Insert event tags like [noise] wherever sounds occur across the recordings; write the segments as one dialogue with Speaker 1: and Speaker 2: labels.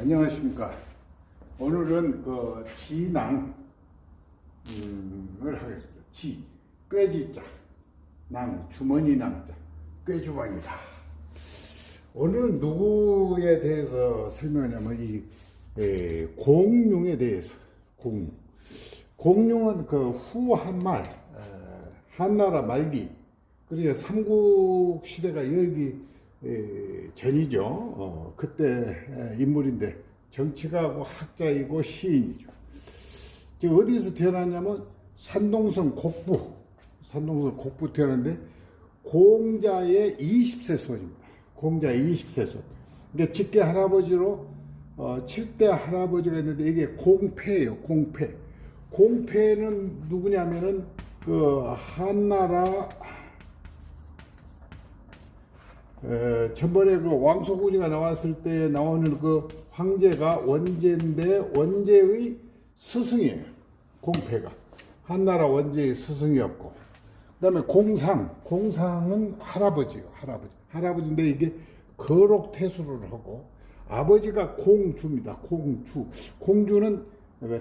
Speaker 1: 안녕하십니까. 오늘은 그 지낭을 하겠습니다. 지, 꾀지자, 낭, 주머니 낭자, 꾀주머니다. 오늘은 누구에 대해서 설명하냐면 이 에, 공룡에 대해서 공룡. 공룡은 그 후한말 어, 한나라 말기 그러니까 삼국 시대가 열기 에, 전이죠. 어, 그때 에, 인물인데 정치가고 학자이고 시인이죠. 저 어디서 태어났냐면 산동성 곡부, 산동성 곡부 태어났는데 공자의 20세 손입니다. 공자의 20세 손. 근데 직계 할아버지로 어, 7대 할아버지가 있는데 이게 공패예요. 공패. 공패는 누구냐면은 그 한나라 에, 전번에 그 왕소구지가 나왔을 때 나오는 그 황제가 원제인데 원제의 스승이에요. 공패가 한나라 원제의 스승이었고 그 다음에 공상 공상은 할아버지요 할아버지 할아버지인데 이게 거록 태수를 하고 아버지가 공주입니다. 공주 공주는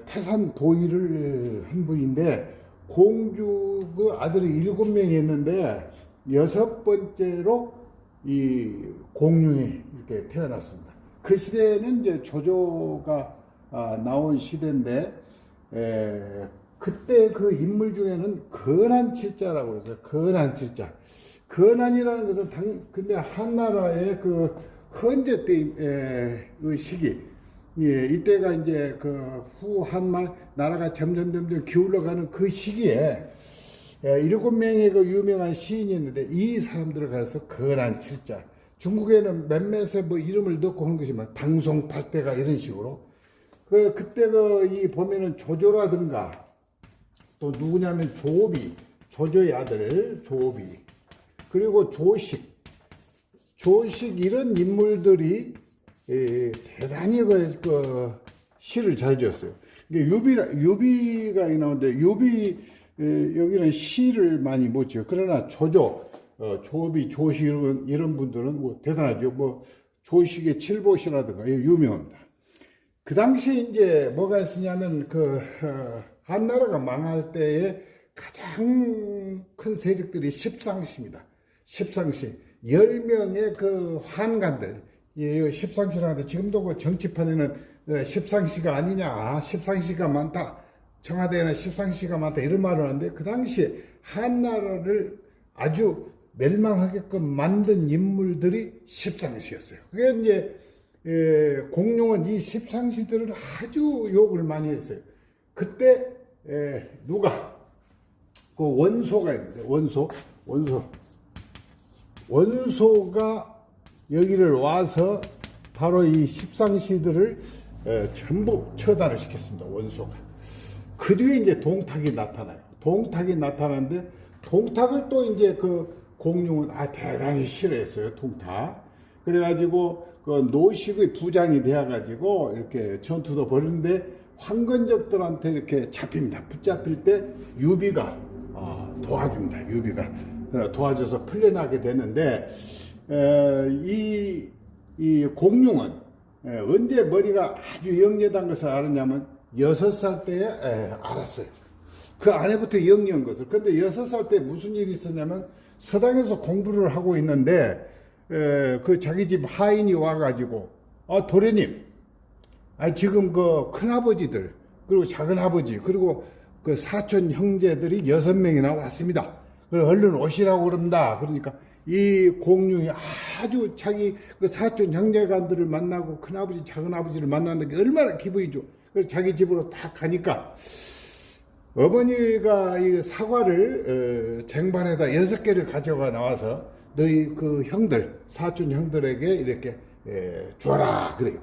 Speaker 1: 태산 도의를 한 분인데 공주 그 아들이 일곱 명이 있는데 여섯 번째로 이 공룡이 이렇게 태어났습니다. 그 시대는 이제 조조가 아, 나온 시대인데 에, 그때 그 인물 중에는 건한칠자라고 해서 건한칠자. 건한이라는 것은 당, 근데 한나라의 그 헌제 때의 그 시기, 예, 이때가 이제 그 후한말 나라가 점점 점점 기울어가는 그 시기에 예, 일곱 명의 그 유명한 시인이 있는데 이 사람들을 가서 건한 칠자. 중국에는 몇몇의 뭐 이름을 넣고 하는 것이면 당송팔대가 이런 식으로. 그 그때 그 이 보면은 조조라든가 또 누구냐면 조비, 조조의 아들 조비. 그리고 조식, 조식 이런 인물들이 에, 대단히 그, 그 시를 잘 지었어요. 유비 유비가 나오는데 유비 에, 여기는 시를 많이 못 지어. 그러나 조조, 어, 조비, 조식 이런, 이런 분들은 뭐 대단하죠. 뭐 조식의 칠보시라든가 유명합니다. 그 당시에 이제 뭐가 있었냐면 그 어, 한나라가 망할 때에 가장 큰 세력들이 십상시입니다. 십상시. 열 명의 그 환관들. 예, 십상시라는데 지금도 그 정치판에는 어, 십상시가 아니냐, 십상시가 많다. 청와대에는 십상시가 많다. 이런 말을 하는데 그 당시에 한나라를 아주 멸망하게끔 만든 인물들이 십상시였어요. 그게 이제 에, 공룡은 이 십상시들을 아주 욕을 많이 했어요. 그때 에, 누가 그 원소가 있는데 원소 원소 원소가 여기를 와서 바로 이 십상시들을 에, 전부 처단을 시켰습니다. 원소가. 그 뒤에 이제 동탁이 나타나요. 동탁이 나타나는데 동탁을 또 이제 그 공룡은 아 대단히 싫어했어요. 동탁. 그래가지고 그 노식의 부장이 되어가지고 이렇게 전투도 벌이는데 황건적들한테 이렇게 잡힙니다. 붙잡힐 때 유비가 어, 도와줍니다. 유비가 어, 도와줘서 풀려나게 되는데 에, 이, 이 공룡은 에, 언제 머리가 아주 영리하다는 것을 알았냐면 여섯 살 때에 에, 알았어요. 그 아내부터 영리한 것을. 근데 여섯 살 때 무슨 일이 있었냐면 서당에서 공부를 하고 있는데 에, 그 자기 집 하인이 와가지고 아 도련님, 아 지금 그 큰아버지들 그리고 작은아버지 그리고 그 사촌 형제들이 여섯 명이나 왔습니다. 그래 얼른 오시라고 그런다. 그러니까 이 공룡이 아주 자기 그 사촌 형제간들을 만나고 큰아버지 작은아버지를 만나는 게 얼마나 기분이 좋아. 자기 집으로 딱 가니까 어머니가 이 사과를 어, 쟁반에다 여섯 개를 가져가 나와서 너희 그 형들 사촌 형들에게 이렇게 에, 줘라 그래요.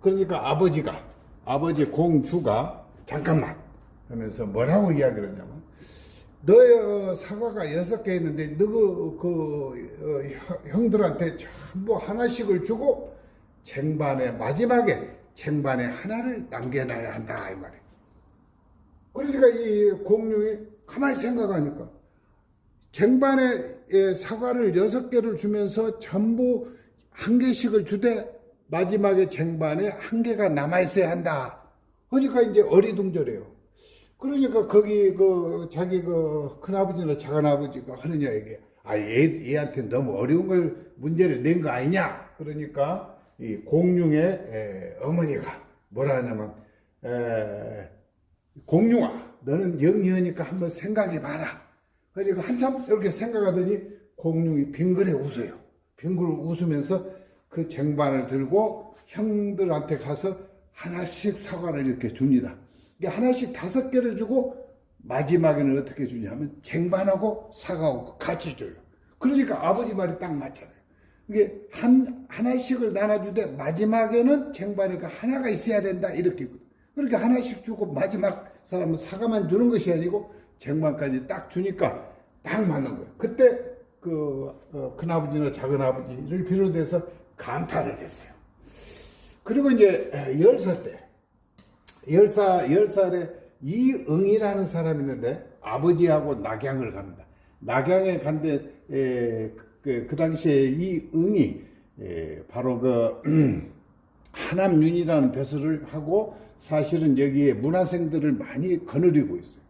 Speaker 1: 그러니까 아버지가 아버지 공주가 잠깐만 하면서 뭐라고 이야기를 하냐면 너의 어, 사과가 여섯 개 있는데 너그 그, 어, 형- 형들한테 전부 하나씩을 주고 쟁반에 마지막에 쟁반에 하나를 남겨놔야 한다 이 말이에요. 그러니까 이 공룡이 가만히 생각하니까 쟁반에 예, 사과를 여섯 개를 주면서 전부 한 개씩을 주되 마지막에 쟁반에 한 개가 남아 있어야 한다. 그러니까 이제 어리둥절해요. 그러니까 거기 그 자기 그 큰아버지나 작은아버지가 하느냐 이게 아 얘, 얘한테 너무 어려운 걸 문제를 낸 거 아니냐 그러니까 이 공룡의 에, 어머니가 뭐라 하냐면 에, 공룡아 너는 영리하니까 한번 생각해 봐라 그러니까 한참 이렇게 생각하더니 공룡이 빙그레 웃어요 빙그레 웃으면서 그 쟁반을 들고 형들한테 가서 하나씩 사과를 이렇게 줍니다 이게 하나씩 다섯 개를 주고 마지막에는 어떻게 주냐면 쟁반하고 사과하고 같이 줘요. 그러니까 아버지 말이 딱 맞잖아요. 이게 한 하나씩을 나눠주되 마지막에는 쟁반에 하나가 있어야 된다 이렇게. 그러니까 하나씩 주고 마지막 사람은 사과만 주는 것이 아니고 쟁반까지 딱 주니까 딱 맞는 거예요. 그때 그 어, 큰아버지나 작은아버지를 비롯해서 감탄을 했어요. 그리고 이제 열살 때 열사 열살에 이응이라는 사람이 있는데 아버지하고 낙양을 갑니다. 낙양에 간데 에, 그, 그 당시에 이 응이 에, 바로 그 [clears throat] 하남윤이라는 배설을 하고 사실은 여기에 문화생들을 많이 거느리고 있어요.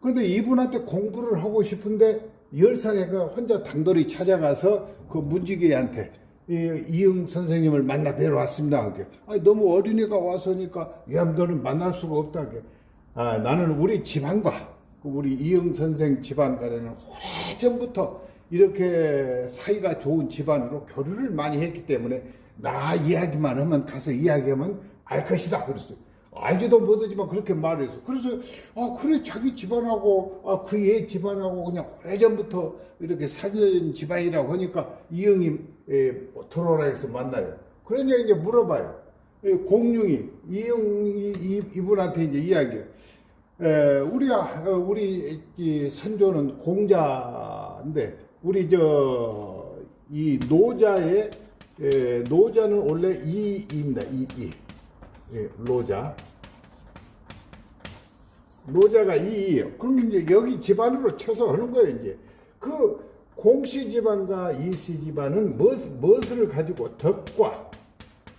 Speaker 1: 그런데 이분한테 공부를 하고 싶은데 열사회가 혼자 당돌이 찾아가서 그 문지기한테 이, 이응 선생님을 만나 뵈러 왔습니다. 하게. 아니, 너무 어린애가 와서니까 야 너는 만날 수가 없다. 하게. 아, 나는 우리 집안과 그 우리 이응 선생 집안과는 오래전부터 이렇게 사이가 좋은 집안으로 교류를 많이 했기 때문에 나 이야기만 하면 가서 이야기하면 알 것이다 그랬어요. 알지도 못하지만 그렇게 말했어. 그래서 아 그래 자기 집안하고 아그얘 집안하고 그냥 오래전부터 이렇게 사귄 집안이라고 하니까 이응이 에, 들어오라 해서 만나요. 그러니까 이제 물어봐요. 에, 공룡이 이응 이, 이, 이분한테 이제 이야기해요. 에, 우리 아, 어, 우리 이 선조는 공자인데 우리 저 이 노자의 에, 노자는 원래 이입니다. 이 이. 예, 로자. 로자가 이이에요. 그럼 이제 여기 집안으로 쳐서 하는 거예요, 이제. 그 공씨 집안과 이씨 집안은 무엇, 무엇을 가지고 덕과,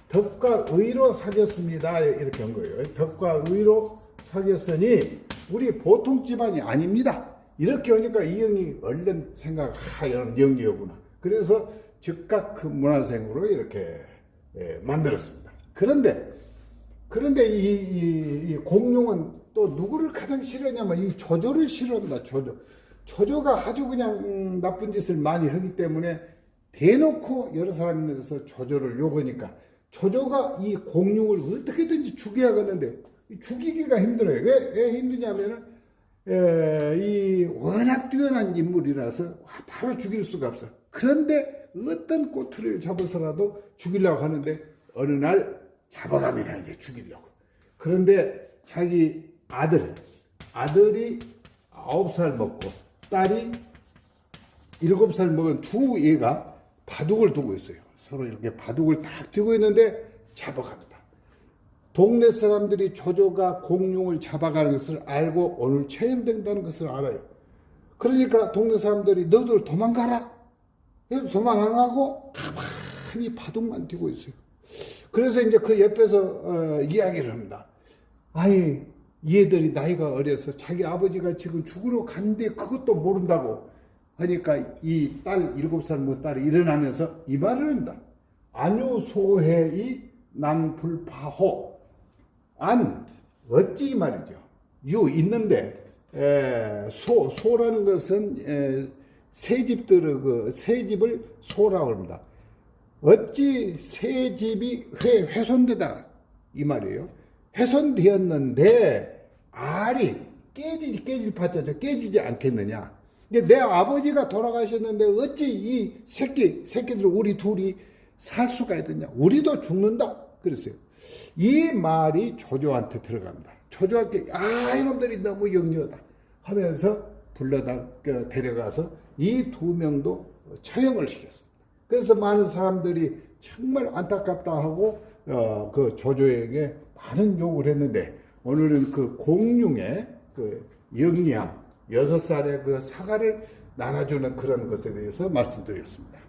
Speaker 1: 덕과 의로 사귀었습니다. 이렇게 한 거예요. 덕과 의로 사귀었으니 우리 보통 집안이 아닙니다. 이렇게 하니까 이영이 얼른 생각, 하, 이런 영리였구나. 그래서 즉각 그 문화생으로 이렇게 예, 만들었습니다. 그런데 그런데 이, 이, 이 공룡은 또 누구를 가장 싫어하냐면 이 조조를 싫어한다. 조조. 조조가 아주 그냥 음, 나쁜 짓을 많이 하기 때문에 대놓고 여러 사람이 있어서 조조를 욕하니까 조조가 이 공룡을 어떻게든지 죽여야겠는데 죽이기가 힘들어요. 왜, 왜 힘드냐면은 에, 이 워낙 뛰어난 인물이라서 바로 죽일 수가 없어. 그런데 어떤 꼬투리를 잡아서라도 죽이려고 하는데 어느 날 잡아갑니다. 이제 죽이려고. 그런데 자기 아들, 아들이 아홉 살 먹고 딸이 일곱 살 먹은 두 애가 바둑을 두고 있어요. 서로 이렇게 바둑을 딱 두고 있는데 잡아갑니다. 동네 사람들이 조조가 공룡을 잡아가는 것을 알고 오늘 체험된다는 것을 알아요. 그러니까 동네 사람들이 너들 도망가라. 그래도 도망 안 가고 가만히 바둑만 뛰고 있어요. 그래서 이제 그 옆에서 어, 이야기를 합니다. 아니 얘들이 나이가 어려서 자기 아버지가 지금 죽으러 갔는데 그것도 모른다고 하니까 이 딸 일곱 살 먹은 딸이 일어나면서 이 말을 합니다. 안유소해이 난불파호 안 어찌 이 말이죠. 유 있는데 에, 소 소라는 것은 에, 새 집들의 그새 집을 소라고 합니다. 어찌 새 집이 회, 훼손되다 이 말이에요. 훼손되었는데 알이 깨지지 깨질 파자죠 깨지지 않겠느냐. 근데 내 아버지가 돌아가셨는데 어찌 이 새끼 새끼들 우리 둘이 살 수가 있느냐. 우리도 죽는다. 그랬어요. 이 말이 조조한테 들어갑니다. 조조한테 아 이놈들이 너무 영리하다 하면서 불러다 그 데려가서 이 두 명도 처형을 시켰습니다. 그래서 많은 사람들이 정말 안타깝다 하고 어, 그 조조에게 많은 욕을 했는데 오늘은 그 공룡의 그 영리함 여섯 살의 그 사과를 나눠주는 그런 것에 대해서 말씀드렸습니다.